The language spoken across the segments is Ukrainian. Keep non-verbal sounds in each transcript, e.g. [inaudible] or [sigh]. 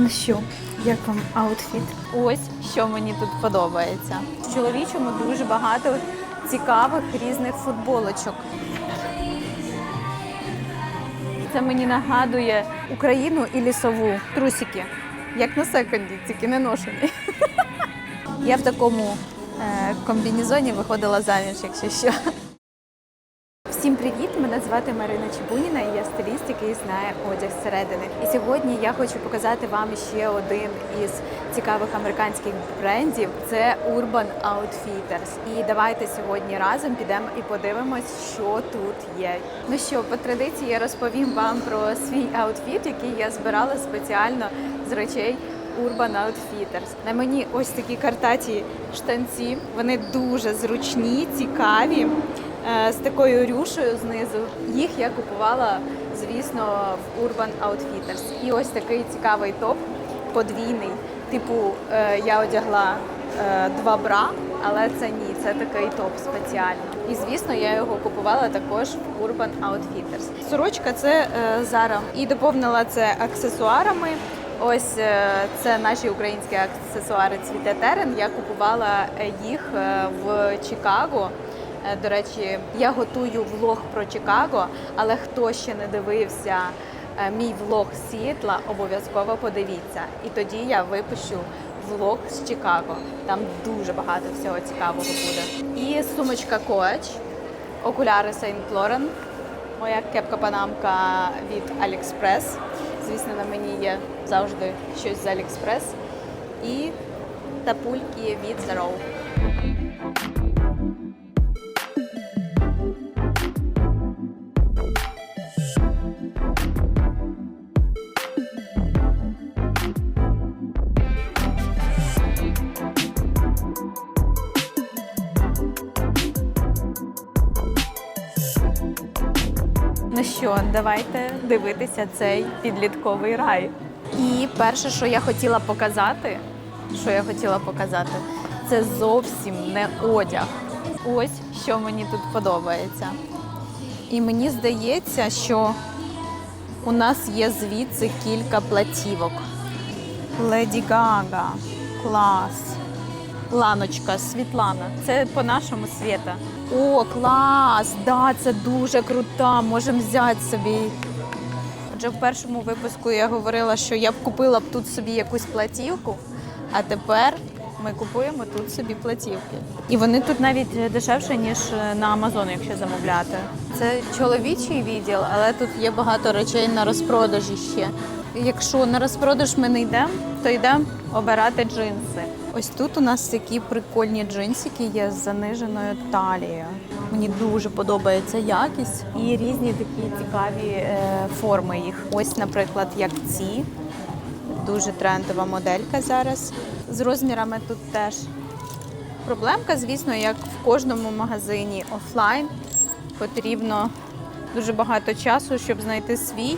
Ну що, як вам аутфіт? Ось що мені тут подобається. В чоловічому дуже багато цікавих різних футболочок. Це мені нагадує Україну і лісову трусики, як на секонді, тільки не ношені. Я в такому е, комбінезоні виходила заміж, якщо що. Всім привіт! Звати Марина Чебуніна і я стиліст, який знає одяг зсередини. І сьогодні я хочу показати вам ще один із цікавих американських брендів. Це Urban Outfitters. І давайте сьогодні разом підемо і подивимось, що тут є. Ну що, по традиції я розповім вам про свій аутфіт, який я збирала спеціально з речей Urban Outfitters. На мені ось такі картаті штанці. Вони дуже зручні, цікаві з такою рюшею знизу. Їх я купувала, звісно, в Urban Outfitters. І ось такий цікавий топ, подвійний. Типу, е, я одягла е, два бра, але це ні, це такий топ спеціально. І звісно, я його купувала також в Urban Outfitters. Сорочка це е, Zara. І доповнила це аксесуарами. Ось е, це наші українські аксесуари Цвіте Терен. Я купувала е, їх е, в Чикаго. Е, До речі, я готую влог про Чикаго, але хто ще не дивився е, мій влог з Сіетла, обов'язково подивіться. І тоді я випущу влог з Чикаго. Там дуже багато всього цікавого буде. І сумочка Coach, окуляри Saint Laurent, моя кепка-панамка від AliExpress. Звісно, на мені є завжди щось з AliExpress. І тапульки від Zero. Що, давайте дивитися цей підлітковий рай. І перше, що я хотіла показати, що я хотіла показати, це зовсім не одяг. Ось що мені тут подобається. І мені здається, що у нас є звідси кілька платівок. Леді Гага, клас. Ланочка, Світлана. Це по-нашому світа. О, клас! Да, це дуже крута. Можемо взяти собі. Отже, в першому випуску я говорила, що я б купила б тут собі якусь платівку, а тепер ми купуємо тут собі платівки. І вони тут навіть дешевше, ніж на Амазон, якщо замовляти. Це чоловічий відділ, але тут є багато речей на розпродажі ще. Якщо на розпродаж ми не йдемо, то йдемо обирати джинси. Ось тут у нас такі прикольні джинсики є з заниженою талією. Мені дуже подобається якість і різні такі цікаві е, форми їх. Ось, наприклад, як ці. Дуже трендова моделька зараз. З розмірами тут теж проблемка, звісно, як в кожному магазині офлайн потрібно дуже багато часу, щоб знайти свій,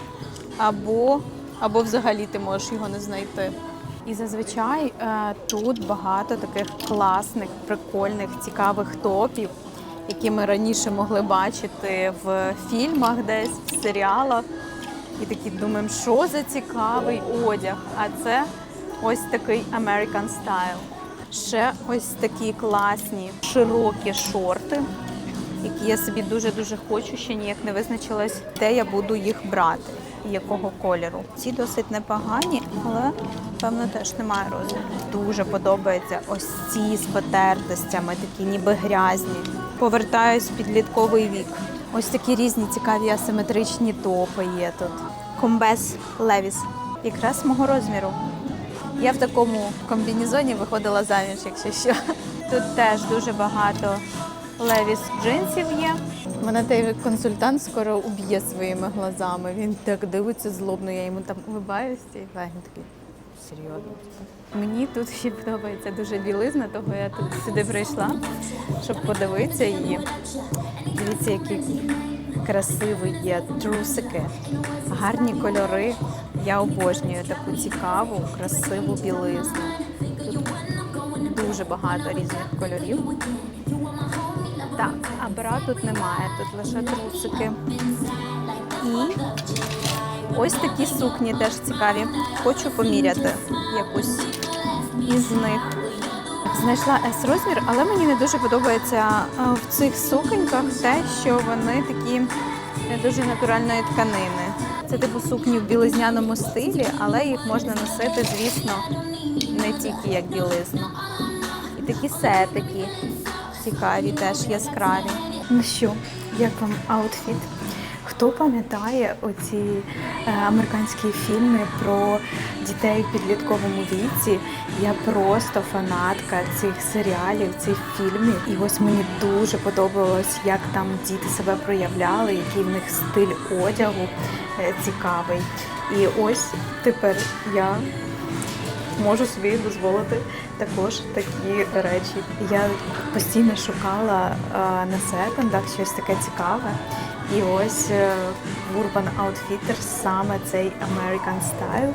або, або взагалі ти можеш його не знайти. І зазвичай е, тут багато таких класних, прикольних, цікавих топів, які ми раніше могли бачити в фільмах десь, в серіалах. І такі думаємо, що за цікавий одяг. А це ось такий American Style. Ще ось такі класні широкі шорти, які я собі дуже-дуже хочу, ще ніяк не визначилась, де я буду їх брати якого кольору. Ці досить непогані, але певно теж немає розміру. Дуже подобається ось ці з потертостями, такі ніби грязні. Повертаюсь в підлітковий вік. Ось такі різні цікаві асиметричні топи є тут. Комбез Левіс, якраз мого розміру. Я в такому комбінезоні виходила заміж, якщо що. Тут теж дуже багато левіс джинсів є. Мене той консультант скоро уб'є своїми глазами. Він так дивиться злобно, я йому там улибаюся, і він такий серйозно. Мені тут ще подобається дуже білизна, того я тут сюди прийшла, щоб подивитися її. Дивіться, які красиві є трусики, гарні кольори. Я обожнюю таку цікаву, красиву білизну. Тут дуже багато різних кольорів. Так, а бра тут немає, тут лише трусики. І Ось такі сукні теж цікаві. Хочу поміряти якусь із них. Знайшла S розмір, але мені не дуже подобається е, в цих суконьках те, що вони такі дуже натуральної тканини. Це типу сукні в білизняному стилі, але їх можна носити, звісно, не тільки як білизну. І такі сетики цікаві, теж яскраві. Ну що, як вам аутфіт? Хто пам'ятає оці е, американські фільми про дітей в підлітковому віці? Я просто фанатка цих серіалів, цих фільмів. І ось мені дуже подобалось, як там діти себе проявляли, який в них стиль одягу е, цікавий. І ось тепер я можу собі дозволити також такі речі. Я постійно шукала е, на секондах щось таке цікаве. І ось е, в Urban Outfitters саме цей American Style.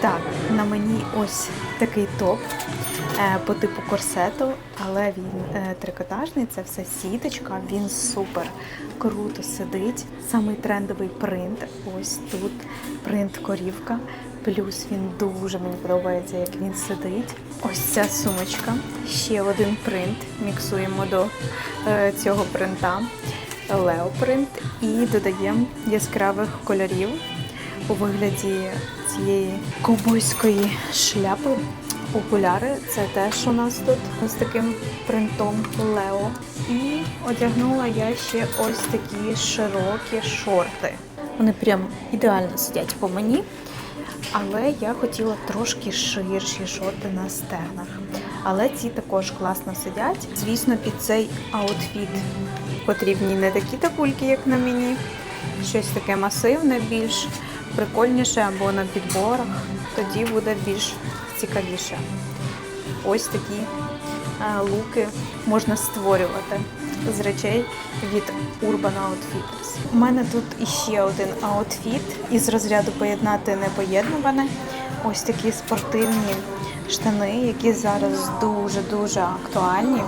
Так, на мені ось такий топ е, по типу корсету, але він е, трикотажний, це все сіточка, він супер круто сидить. Самий трендовий принт. Ось тут принт корівка. Плюс він дуже мені подобається, як він сидить. Ось ця сумочка. Ще один принт. Міксуємо до е, цього принта. Леопринт і додаємо яскравих кольорів у вигляді цієї ковбойської шляпи. Окуляри це теж у нас тут з таким принтом Лео. І одягнула я ще ось такі широкі шорти. Вони прям ідеально сидять по мені. Але я хотіла трошки ширші шорти на стегнах. Але ці також класно сидять. Звісно, під цей аутфіт потрібні не такі такульки, як на мені. Щось таке масивне, більш прикольніше або на підборах. Тоді буде більш цікавіше. Ось такі е, луки можна створювати з речей від Urban Outfitters. У мене тут іще один аутфіт із розряду поєднати непоєднуване. Ось такі спортивні штани, які зараз дуже-дуже актуальні.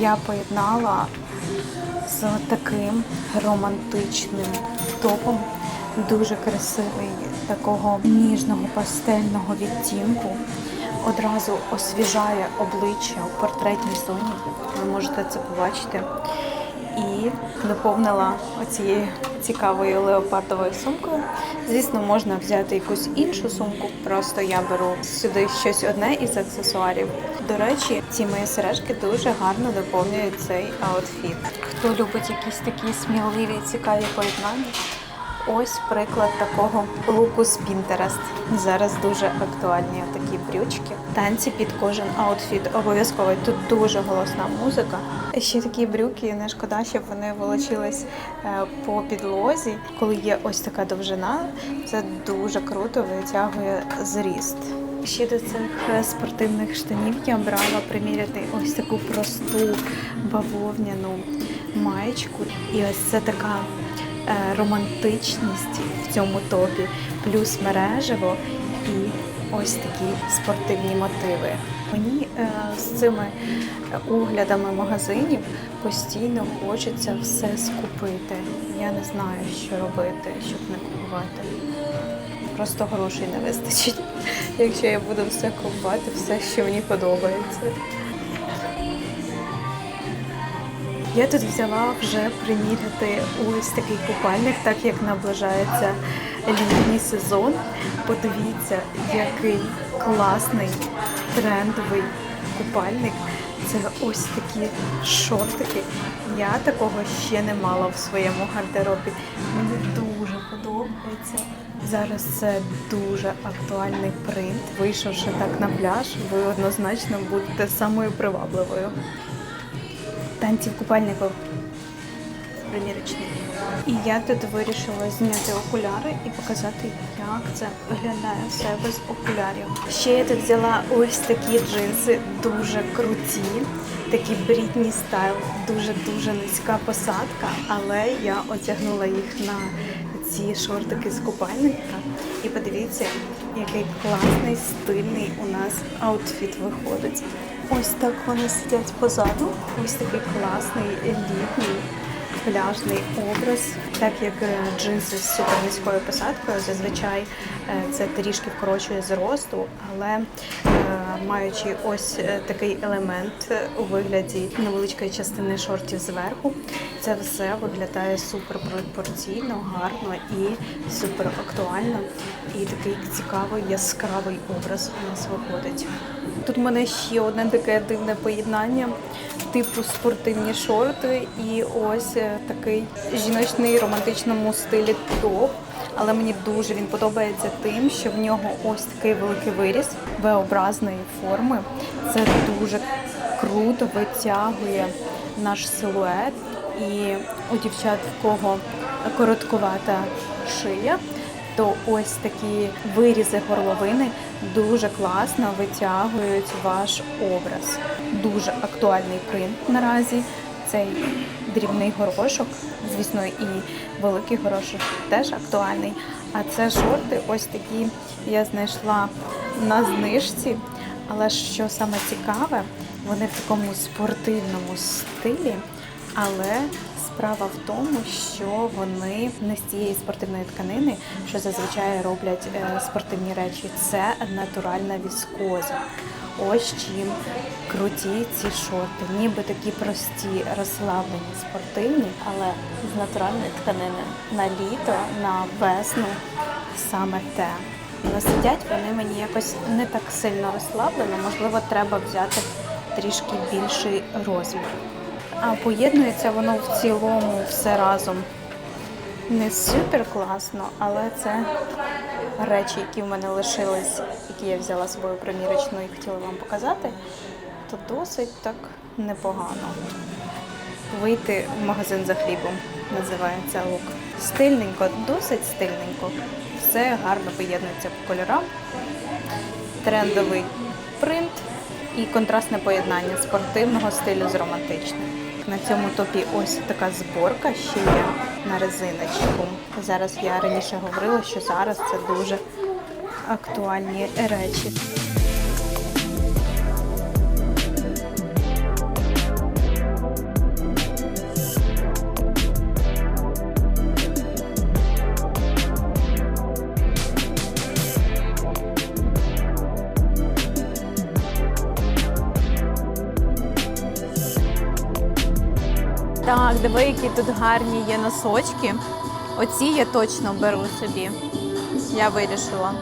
Я поєднала з таким романтичним топом. Дуже красивий, такого ніжного пастельного відтінку. Одразу освіжає обличчя у портретній зоні. Ви можете це побачити. І доповнила оцією цікавою леопардовою сумкою. Звісно, можна взяти якусь іншу сумку, просто я беру сюди щось одне із аксесуарів. До речі, ці мої сережки дуже гарно доповнюють цей аутфіт. Хто любить якісь такі сміливі, цікаві поєднання? Ось приклад такого луку з Pinterest. Зараз дуже актуальні такі брючки. Танці під кожен аутфіт. Обов'язково тут дуже голосна музика. Ще такі брюки, не шкода, щоб вони волочились е, по підлозі. Коли є ось така довжина, це дуже круто витягує зріст. Ще до цих е, спортивних штанів я брала приміряти ось таку просту бавовняну маєчку. І ось це така романтичність в цьому топі, плюс мережево і ось такі спортивні мотиви. Мені е, з цими оглядами магазинів постійно хочеться все скупити. Я не знаю, що робити, щоб не купувати. Просто грошей не вистачить, [laughs] якщо я буду все купувати, все, що мені подобається. Я тут взяла вже приміряти ось такий купальник, так як наближається літній сезон. Подивіться, який класний трендовий купальник. Це ось такі шортики. Я такого ще не мала в своєму гардеробі. Мені дуже подобається. Зараз це дуже актуальний принт. Вийшовши так на пляж, ви однозначно будете самою привабливою танці в купальнику примірочний. І я тут вирішила зняти окуляри і показати, як це виглядає все без окулярів. Ще я тут взяла ось такі джинси, дуже круті, такі брітні стайл, дуже-дуже низька посадка, але я одягнула їх на ці шортики з купальника. І подивіться, який класний, стильний у нас аутфіт виходить. Ось так вони сидять позаду. Ось такий класний літній пляжний образ, так як е, джинси з супернизькою посадкою, зазвичай е, це трішки вкорочує зросту, але е, маючи ось такий елемент у вигляді невеличкої частини шортів зверху, це все виглядає супер пропорційно, гарно і супер актуально. І такий цікавий яскравий образ у нас виходить. Тут в мене ще одне таке дивне поєднання, типу спортивні шорти і ось е, такий жіночний романтичному стилі топ. Але мені дуже він подобається тим, що в нього ось такий великий виріс V-образної форми. Це дуже круто витягує наш силует. І у дівчат, в кого коротковата шия, то ось такі вирізи горловини дуже класно витягують ваш образ. Дуже актуальний принт наразі. Цей дрібний горошок, звісно, і великий горошок теж актуальний. А це шорти, ось такі я знайшла на знижці. Але що саме цікаве, вони в такому спортивному стилі, але Справа в тому, що вони не з цієї спортивної тканини, що зазвичай роблять е, спортивні речі. Це натуральна віскоза. Ось чим круті ці шорти, ніби такі прості, розслаблені, спортивні, але з натуральної тканини на літо, на весну саме те. Але сидять вони мені якось не так сильно розслаблені. Можливо, треба взяти трішки більший розмір. А поєднується воно в цілому все разом. Не супер класно, але це речі, які в мене лишились, які я взяла з собою примірочну і хотіла вам показати, то досить так непогано. Вийти в магазин за хлібом називається лук. Стильненько, досить стильненько. Все гарно поєднується по кольорам. Трендовий принт і контрастне поєднання спортивного стилю з романтичним. На цьому топі ось така зборка ще є на резиночку. Зараз я раніше говорила, що зараз це дуже актуальні речі. Диви, які тут гарні є носочки. Оці я точно беру собі. Я вирішила.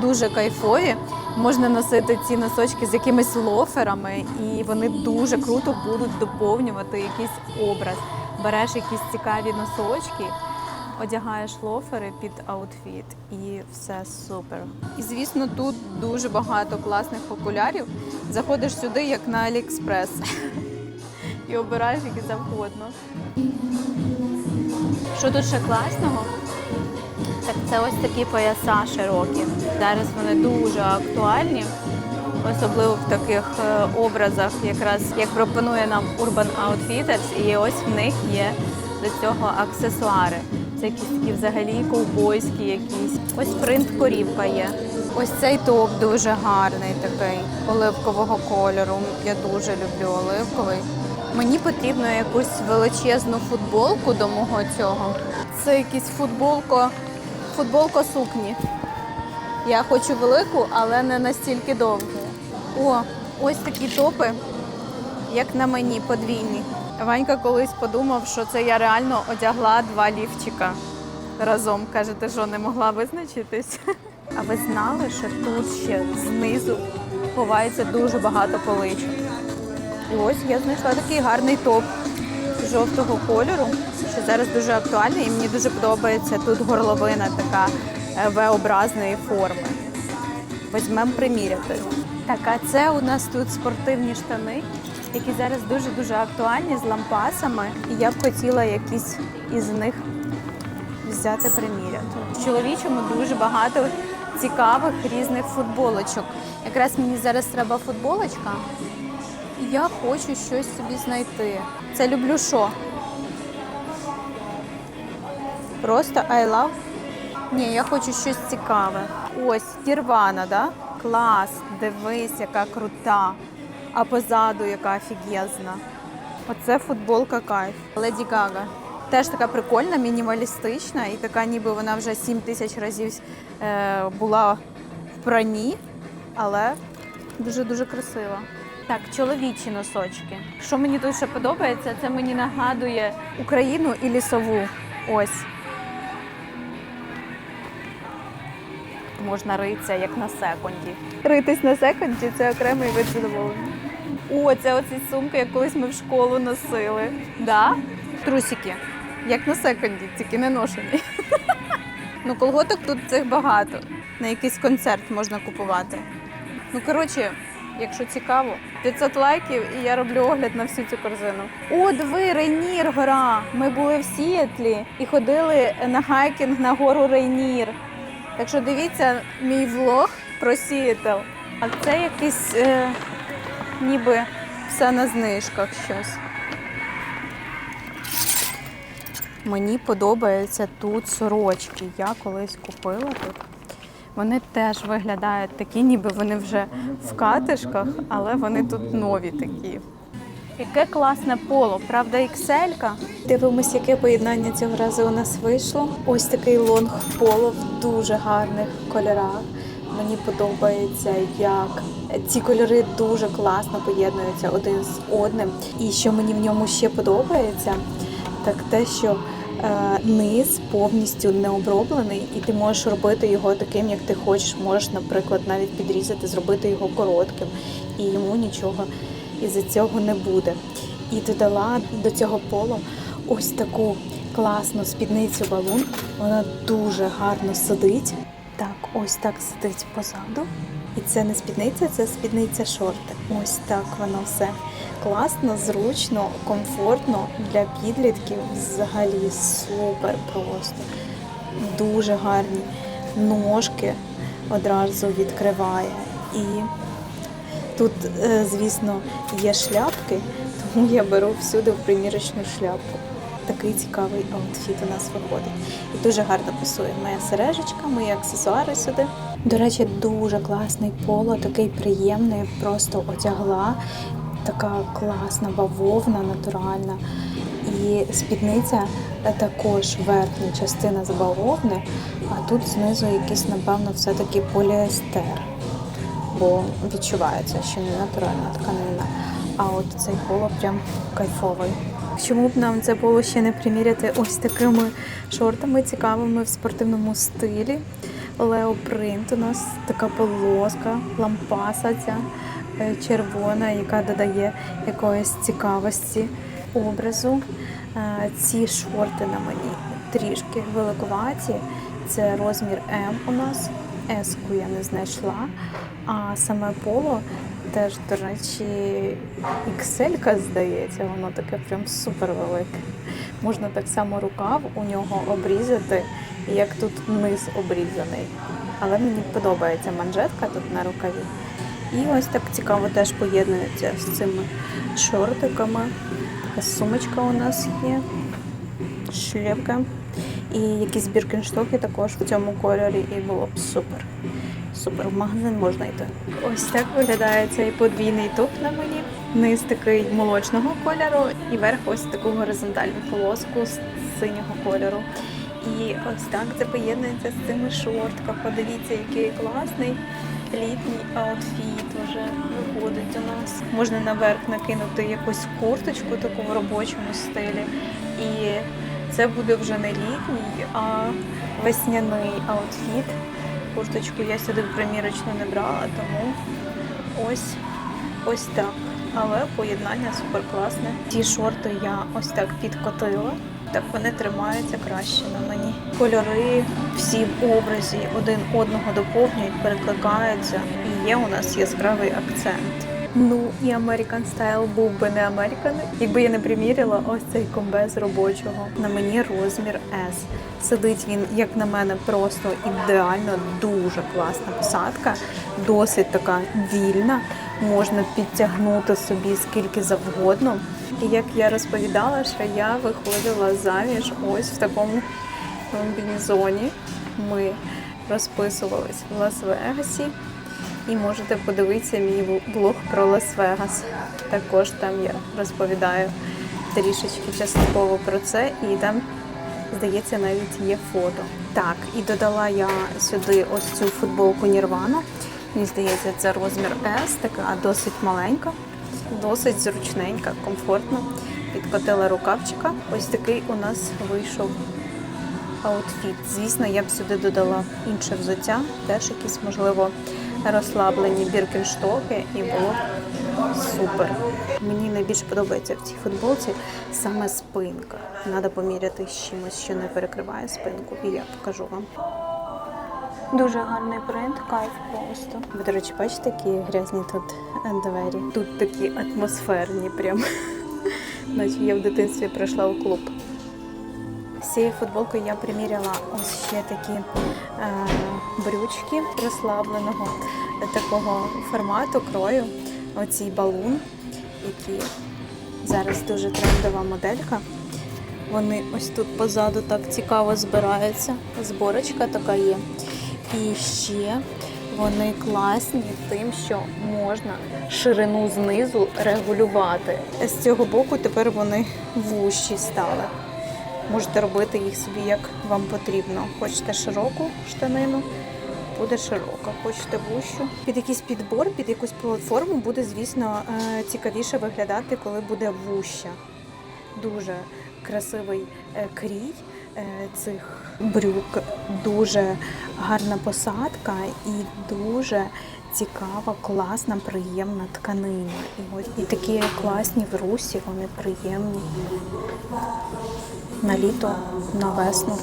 Дуже кайфові. Можна носити ці носочки з якимись лоферами, і вони дуже круто будуть доповнювати якийсь образ. Береш якісь цікаві носочки, одягаєш лофери під аутфіт, і все супер. І звісно, тут дуже багато класних окулярів. Заходиш сюди, як на Аліекспрес і обираєш які завгодно. Що тут ще класного? Так це ось такі пояса широкі. Зараз вони дуже актуальні, особливо в таких е, образах, якраз як пропонує нам Urban Outfitters, і ось в них є до цього аксесуари. Це якісь такі взагалі ковбойські якісь. Ось принт корівка є. Ось цей топ дуже гарний такий оливкового кольору. Я дуже люблю оливковий. Мені потрібно якусь величезну футболку до мого цього. Це якийсь футболко, футболка сукні. Я хочу велику, але не настільки довгу. О, ось такі топи, як на мені, подвійні. Ванька колись подумав, що це я реально одягла два лівчика разом. Каже, ти що, не могла визначитись? [laughs] А ви знали, що тут ще знизу ховається дуже багато поличок? І ось я знайшла такий гарний топ жовтого кольору, що зараз дуже актуальний, і мені дуже подобається тут горловина така е, V-образної форми. Візьмемо приміряти. Так, а це у нас тут спортивні штани, які зараз дуже-дуже актуальні з лампасами. І я б хотіла якісь із них взяти приміряти. В чоловічому дуже багато цікавих різних футболочок. Якраз мені зараз треба футболочка. Я хочу щось собі знайти. Це люблю що? Просто I love? Ні, я хочу щось цікаве. Ось, Тірвана, да? Клас, дивись, яка крута. А позаду яка офігезна. Оце футболка кайф. Леді Гага. Теж така прикольна, мінімалістична, і така, ніби вона вже 7 тисяч разів е, була в прані, але дуже-дуже красива. Так, чоловічі носочки. Що мені ще подобається, це мені нагадує Україну і лісову. Ось. Можна ритися як на секунді. Ритись на секунді це окремий вид задоволення. О, це оці сумки, як колись ми в школу носили. Да? Трусики. Як на секунді, тільки не ношені. [laughs] Ну, колготок тут цих багато. На якийсь концерт можна купувати. Ну, коротше, якщо цікаво, 500 лайків і я роблю огляд на всю цю корзину. О, диви, Рейнір гора. Ми були в Сіетлі і ходили на хайкінг на гору Рейнір. Так що дивіться мій влог про Сіетл. А це якийсь е, ніби все на знижках щось. Мені подобаються тут сорочки. Я колись купила тут. Вони теж виглядають такі, ніби вони вже в катишках, але вони тут нові такі. Яке класне поло, правда, ікселька. Дивимось, яке поєднання цього разу у нас вийшло. Ось такий лонг поло в дуже гарних кольорах. Мені подобається, як ці кольори дуже класно поєднуються один з одним. І що мені в ньому ще подобається, так те, що низ повністю не оброблений, і ти можеш робити його таким, як ти хочеш. Можеш, наприклад, навіть підрізати, зробити його коротким, і йому нічого із-за цього не буде. І додала до цього полу ось таку класну спідницю балун. Вона дуже гарно сидить. Так, ось так сидить позаду. І це не спідниця, це спідниця шорти. Ось так воно все класно, зручно, комфортно для підлітків. Взагалі супер просто. Дуже гарні ножки одразу відкриває. І тут, е, звісно, є шляпки, тому я беру всюди в примірочну шляпку. Такий цікавий аутфіт у нас виходить. І дуже гарно пасує моя сережечка, мої аксесуари сюди. До речі, дуже класний поло, такий приємний, просто одягла. Така класна бавовна, натуральна. І спідниця е, також верхня частина з бавовни, а тут знизу якийсь, напевно, все-таки поліестер бо відчувається, що не натуральна тканина. А от цей поло прям кайфовий. Чому б нам це поло ще не приміряти ось такими шортами цікавими в спортивному стилі? Лео принт у нас така полоска, лампаса ця е, червона, яка додає якоїсь цікавості образу. Е, Ці шорти на мені трішки великуваті. Це розмір М у нас. Еску я не знайшла. А саме поло теж, до речі, XL, здається, воно таке прям супер велике. Можна так само рукав у нього обрізати, як тут низ обрізаний. Але мені подобається манжетка тут на рукаві. І ось так цікаво теж поєднується з цими шортиками. Така сумочка у нас є, шлепка. І якісь біркенштоки також в цьому кольорі, і було б супер. Супер, в магазин можна йти. Ось так виглядає цей подвійний топ на мені. Низ такий молочного кольору, і верх ось таку горизонтальну полоску з синього кольору. І ось так це поєднується з цими шортками. Подивіться, який класний літній аутфіт вже виходить у нас. Можна наверх накинути якусь курточку таку в робочому стилі. І це буде вже не літній, а весняний аутфіт. Курточку я сюди в примірочну не брала, тому ось ось так. Але поєднання супер класне. Ті шорти я ось так підкотила. Так вони тримаються краще на мені. Кольори всі в образі один одного доповнюють, перекликаються. І є у нас яскравий акцент. Ну і American Style був би не American, якби я не приміряла ось цей комбез робочого. На мені розмір S. Сидить він, як на мене, просто ідеально, дуже класна посадка, досить така вільна. Можна підтягнути собі скільки завгодно. І як я розповідала, що я виходила заміж ось в такому комбінезоні. Ми розписувались в Лас-Вегасі. І можете подивитися мій влог про Лас-Вегас. Також там я розповідаю трішечки частково про це, і там, здається, навіть є фото. Так, і додала я сюди ось цю футболку Нірвана. Мені здається, це розмір S, така досить маленька, досить зручненька, комфортно. Підкотила рукавчика. Ось такий у нас вийшов аутфіт. Звісно, я б сюди додала інше взуття, теж якісь, можливо, розслаблені біркінштоки, і було супер. Мені найбільше подобається в цій футболці саме спинка. Треба поміряти з чимось, що не перекриває спинку, і я покажу вам. Дуже гарний принт, кайф просто. Ви, до речі, бачите, які грязні тут е, двері. Тут такі атмосферні, прям. [laughs] Наче я в дитинстві прийшла у клуб. З цією футболкою я приміряла ось ще такі е, брючки розслабленого такого формату, крою. Оцій балун, які зараз дуже трендова моделька. Вони ось тут позаду так цікаво збираються. Зборочка така є. І ще вони класні тим, що можна ширину знизу регулювати. З цього боку тепер вони вущі стали. Можете робити їх собі як вам потрібно. Хочете широку штанину, буде широка. Хочете вущу. Під якийсь підбор, під якусь платформу буде, звісно, е, цікавіше виглядати, коли буде вуща. Дуже красивий е, крій е, цих брюк, дуже гарна посадка і дуже цікава, класна, приємна тканина. І, ось, і такі класні в русі, вони приємні на літо, на весну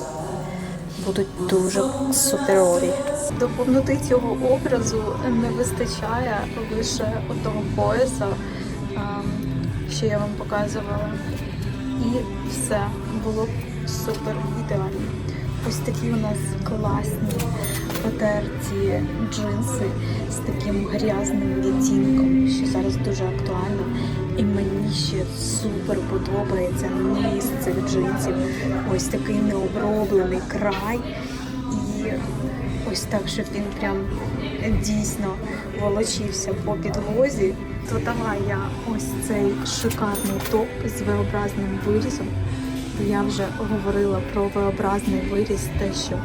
будуть дуже суперові. До повноти цього образу не вистачає лише отого пояса, що я вам показувала. І все було б супер ідеально. Ось такі у нас класні потерті джинси з таким грязним відтінком, що зараз дуже актуально. І мені ще супер подобається низ цих джинсів. Ось такий необроблений край. І ось так, щоб він прям дійсно волочився по підлозі. Додала я ось цей шикарний топ з V-образним вирізом. Я вже говорила про V-образний виріз, те, що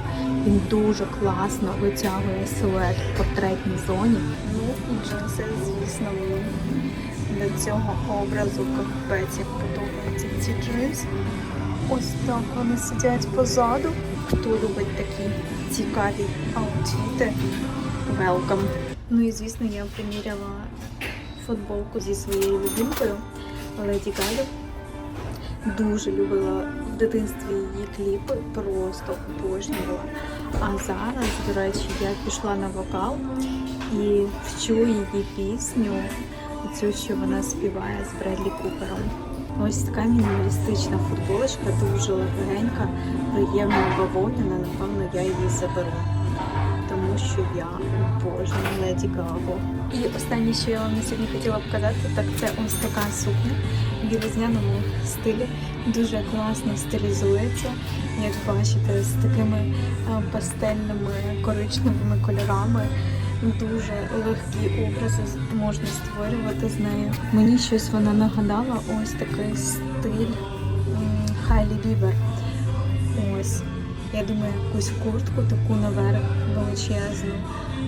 він дуже класно витягує силует в портретній зоні. Ну і джинси, звісно, до цього образу капець як подобаються ці джинси. Ось так вони сидять позаду. Хто любить такі цікаві аутфіти, welcome. Ну і звісно, я приміряла футболку зі своєю любимкою Леді Гагі. Дуже любила в дитинстві її кліпи, просто обожнювала. А зараз, до речі, я пішла на вокал і вчу її пісню, цю, що вона співає з Бредлі Купером. Ось така мінімалістична футболочка, дуже легенька, приємна бавовняна, напевно, я її заберу. Тому що я обожнюю Гагу. І останнє, що я вам на сьогодні хотіла показати, так це ось така сукня в білизняному стилі. Дуже класно стилізується, як бачите, з такими е, пастельними коричневими кольорами. Дуже легкі образи можна створювати з нею. Мені щось вона нагадала ось такий стиль Хайлі Бібер. Ось. Я думаю, якусь куртку таку наверх величезну,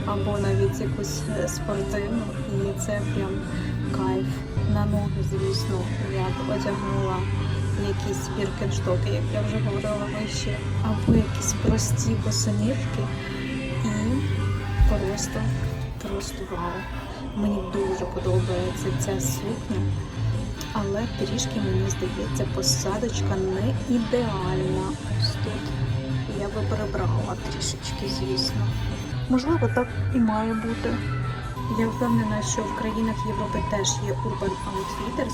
або навіть якусь е, спортивну. І це прям кайф. На ноги, звісно, я б одягнула якісь біркенштоки, як я вже говорила вище, або якісь прості босоніжки. І просто, просто вау. Мені дуже подобається ця сукня. Але трішки, мені здається, посадочка не ідеальна. Ось тут. Би перебрала трішечки, звісно. Можливо, так і має бути. Я впевнена, що в країнах Європи теж є Urban Outfitters.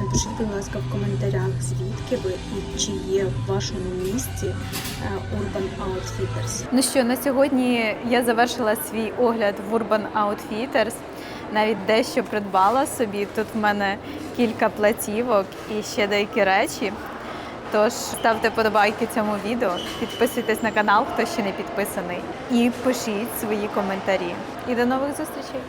Напишіть, будь ласка, в коментарях, звідки ви і чи є в вашому місті е, Urban Outfitters. Ну що, на сьогодні я завершила свій огляд в Urban Outfitters. Навіть дещо придбала собі. Тут в мене кілька платівок і ще деякі речі. Тож ставте подобайки цьому відео, підписуйтесь на канал, хто ще не підписаний, і пишіть свої коментарі. І до нових зустрічей!